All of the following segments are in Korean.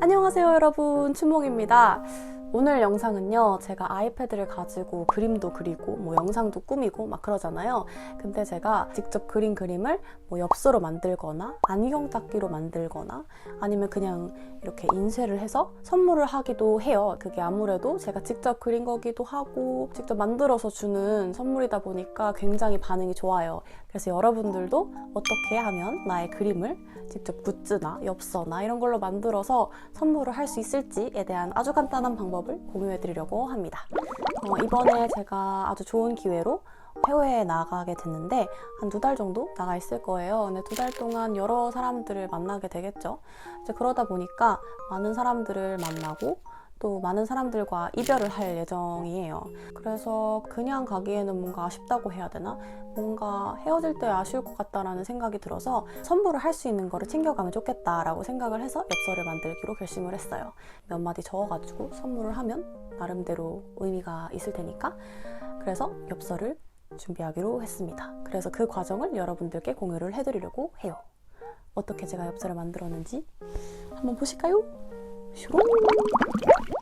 안녕하세요 여러분. 춘몽입니다. 오늘 영상은요 제가 아이패드를 가지고 그림도 그리고 뭐 영상도 꾸미고 막 그러잖아요. 근데 제가 직접 그린 그림을 뭐 엽서로 만들거나 안경 닦기로 만들거나 아니면 그냥 이렇게 인쇄를 해서 선물을 하기도 해요. 그게 아무래도 제가 직접 그린 거기도 하고 직접 만들어서 주는 선물이다 보니까 굉장히 반응이 좋아요. 그래서 여러분들도 어떻게 하면 나의 그림을 직접 굿즈나 엽서나 이런 걸로 만들어서 선물을 할 수 있을지에 대한 아주 간단한 방법을 공유해 드리려고 합니다. 어, 이번에 제가 아주 좋은 기회로 해외에 나가게 됐는데 한 두 달 정도 나가 있을 거예요. 근데 두 달 동안 여러 사람들을 만나게 되겠죠. 이제 그러다 보니까 많은 사람들을 만나고 또 많은 사람들과 이별을 할 예정이에요. 그래서 그냥 가기에는 뭔가 아쉽다고 해야 되나? 뭔가 헤어질 때 아쉬울 것 같다라는 생각이 들어서 선물을 할 수 있는 거를 챙겨가면 좋겠다라고 생각을 해서 엽서를 만들기로 결심을 했어요. 몇 마디 적어가지고 선물을 하면 나름대로 의미가 있을 테니까. 그래서 엽서를 준비하기로 했습니다. 그래서 그 과정을 여러분들께 공유를 해드리려고 해요. 어떻게 제가 엽서를 만들었는지 한번 보실까요? Şurada.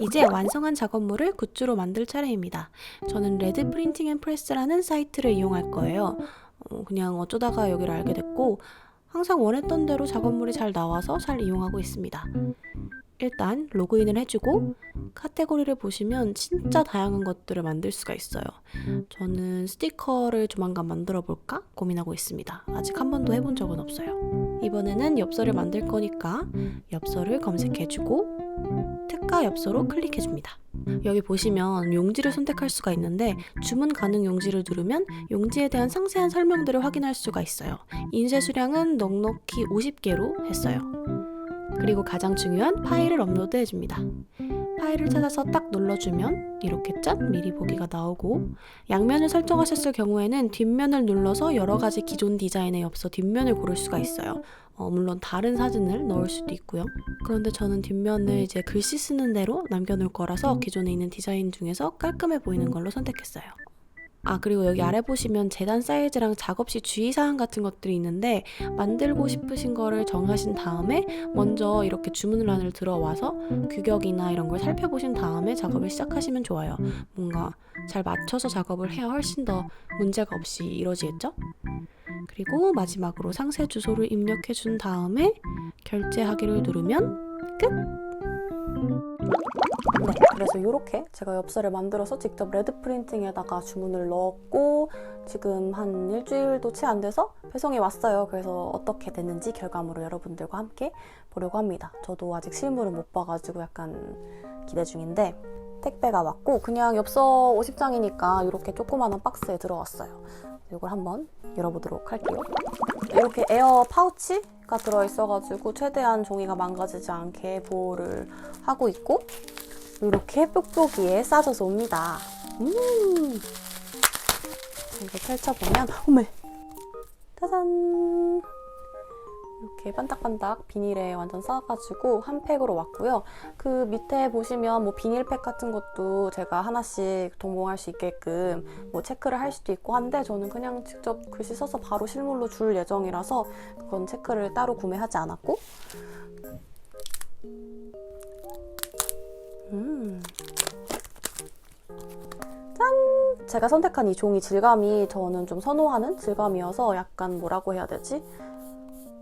이제 완성한 작업물을 굿즈로 만들 차례입니다. 저는 레드 프린팅 앤 프레스라는 사이트를 이용할 거예요. 어, 그냥 어쩌다가 여기를 알게 됐고 항상 원했던 대로 작업물이 잘 나와서 잘 이용하고 있습니다. 일단 로그인을 해주고 카테고리를 보시면 진짜 다양한 것들을 만들 수가 있어요. 저는 스티커를 조만간 만들어 볼까 고민하고 있습니다. 아직 한 번도 해본 적은 없어요. 이번에는 엽서를 만들 거니까 엽서를 검색해주고 특가 엽서로 클릭해줍니다. 여기 보시면 용지를 선택할 수가 있는데 주문 가능 용지를 누르면 용지에 대한 상세한 설명들을 확인할 수가 있어요. 인쇄 수량은 넉넉히 50개로 했어요. 그리고 가장 중요한 파일을 업로드 해줍니다. 파일을 찾아서 딱 눌러주면 이렇게 짠 미리 보기가 나오고 양면을 설정하셨을 경우에는 뒷면을 눌러서 여러 가지 기존 디자인의 엽서 뒷면을 고를 수가 있어요. 어, 물론 다른 사진을 넣을 수도 있고요. 그런데 저는 뒷면을 이제 글씨 쓰는 대로 남겨놓을 거라서 기존에 있는 디자인 중에서 깔끔해 보이는 걸로 선택했어요. 아, 그리고 여기 아래 보시면 재단 사이즈랑 작업 시 주의사항 같은 것들이 있는데 만들고 싶으신 거를 정하신 다음에 먼저 이렇게 주문란을 들어와서 규격이나 이런 걸 살펴보신 다음에 작업을 시작하시면 좋아요. 뭔가 잘 맞춰서 작업을 해야 훨씬 더 문제가 없이 이루어지겠죠? 그리고 마지막으로 상세 주소를 입력해 준 다음에 결제하기를 누르면 끝! 네, 그래서 이렇게 제가 엽서를 만들어서 직접 레드 프린팅에다가 주문을 넣었고 지금 한 일주일도 채 안 돼서 배송이 왔어요. 그래서 어떻게 됐는지 결과물을 여러분들과 함께 보려고 합니다. 저도 아직 실물을 못 봐가지고 약간 기대 중인데 택배가 왔고 그냥 엽서 50장이니까 이렇게 조그마한 박스에 들어왔어요. 이걸 한번 열어보도록 할게요. 이렇게 에어 파우치가 들어있어가지고 최대한 종이가 망가지지 않게 보호를 하고 있고 이렇게 뾱뾱이에 싸져서 옵니다. 음. 이렇게 펼쳐보면, 어메! 짜잔! 이렇게 반딱반딱 비닐에 완전 싸가지고 한 팩으로 왔고요. 그 밑에 보시면 뭐 비닐팩 같은 것도 제가 하나씩 동봉할 수 있게끔 뭐 체크를 할 수도 있고 한데 저는 그냥 직접 글씨 써서 바로 실물로 줄 예정이라서 그건 체크를 따로 구매하지 않았고 음. 짠! 제가 선택한 이 종이 질감이 저는 좀 선호하는 질감이어서 약간 뭐라고 해야 되지?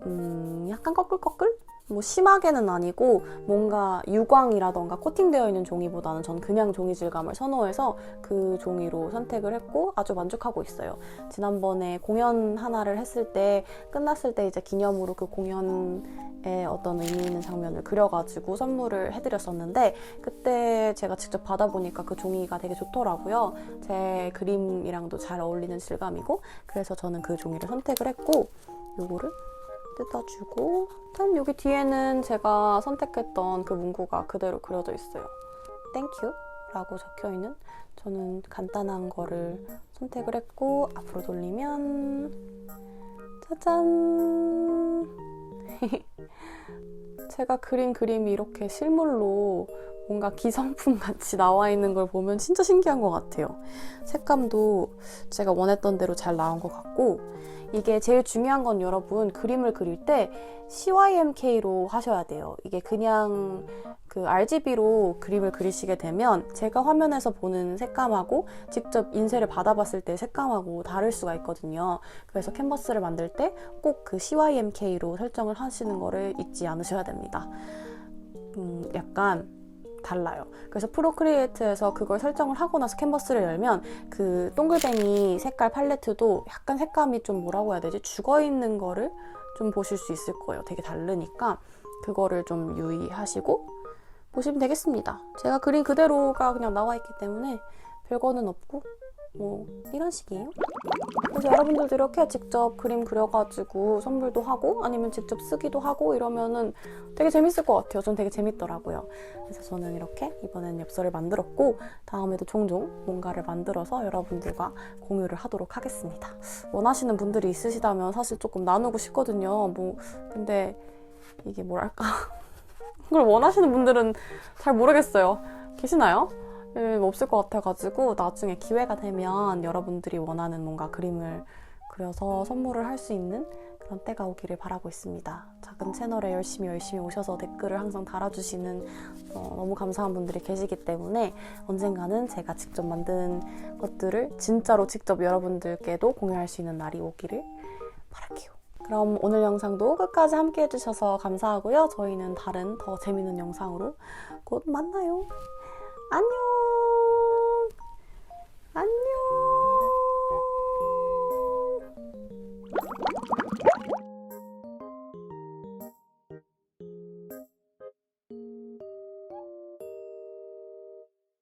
음, 약간 꺼끌꺼끌? 뭐 심하게는 아니고 뭔가 유광이라던가 코팅되어 있는 종이보다는 전 그냥 종이 질감을 선호해서 그 종이로 선택을 했고 아주 만족하고 있어요. 지난번에 공연 하나를 했을 때 끝났을 때 이제 기념으로 그 공연에 어떤 의미 있는 장면을 그려가지고 선물을 해드렸었는데 그때 제가 직접 받아보니까 그 종이가 되게 좋더라고요. 제 그림이랑도 잘 어울리는 질감이고 그래서 저는 그 종이를 선택을 했고 요거를 뜯어주고 일단 여기 뒤에는 제가 선택했던 그 문구가 그대로 그려져 있어요. 땡큐 라고 적혀 있는 저는 간단한 거를 선택을 했고 앞으로 돌리면 짜잔 제가 그린 그림이 이렇게 실물로 뭔가 기성품 같이 나와 있는 걸 보면 진짜 신기한 것 같아요. 색감도 제가 원했던 대로 잘 나온 것 같고 이게 제일 중요한 건 여러분 그림을 그릴 때 CYMK로 하셔야 돼요. 이게 그냥 그 RGB로 그림을 그리시게 되면 제가 화면에서 보는 색감하고 직접 인쇄를 받아봤을 때 색감하고 다를 수가 있거든요. 그래서 캔버스를 만들 때 꼭 그 CYMK로 설정을 하시는 거를 잊지 않으셔야 됩니다. 음, 약간 달라요. 그래서 프로크리에이트에서 그걸 설정을 하고 나서 캔버스를 열면 그 동글뱅이 색깔 팔레트도 약간 색감이 좀 뭐라고 해야 되지? 죽어 있는 거를 좀 보실 수 있을 거예요. 되게 다르니까 그거를 좀 유의하시고 보시면 되겠습니다. 제가 그린 그대로가 그냥 나와 있기 때문에 별거는 없고 뭐 이런 식이에요. 그래서 여러분들도 이렇게 직접 그림 그려가지고 선물도 하고 아니면 직접 쓰기도 하고 이러면은 되게 재밌을 것 같아요. 전 되게 재밌더라고요. 그래서 저는 이렇게 이번엔 엽서를 만들었고 다음에도 종종 뭔가를 만들어서 여러분들과 공유를 하도록 하겠습니다. 원하시는 분들이 있으시다면 사실 조금 나누고 싶거든요. 뭐 근데 이게 뭐랄까 그걸 원하시는 분들은 잘 모르겠어요. 계시나요? 음, 없을 것 같아가지고 나중에 기회가 되면 여러분들이 원하는 뭔가 그림을 그려서 선물을 할 수 있는 그런 때가 오기를 바라고 있습니다. 작은 채널에 열심히 열심히 오셔서 댓글을 항상 달아주시는 어, 너무 감사한 분들이 계시기 때문에 언젠가는 제가 직접 만든 것들을 진짜로 직접 여러분들께도 공유할 수 있는 날이 오기를 바랄게요. 그럼 오늘 영상도 끝까지 함께 해주셔서 감사하고요. 저희는 다른 더 재밌는 영상으로 곧 만나요. 안녕!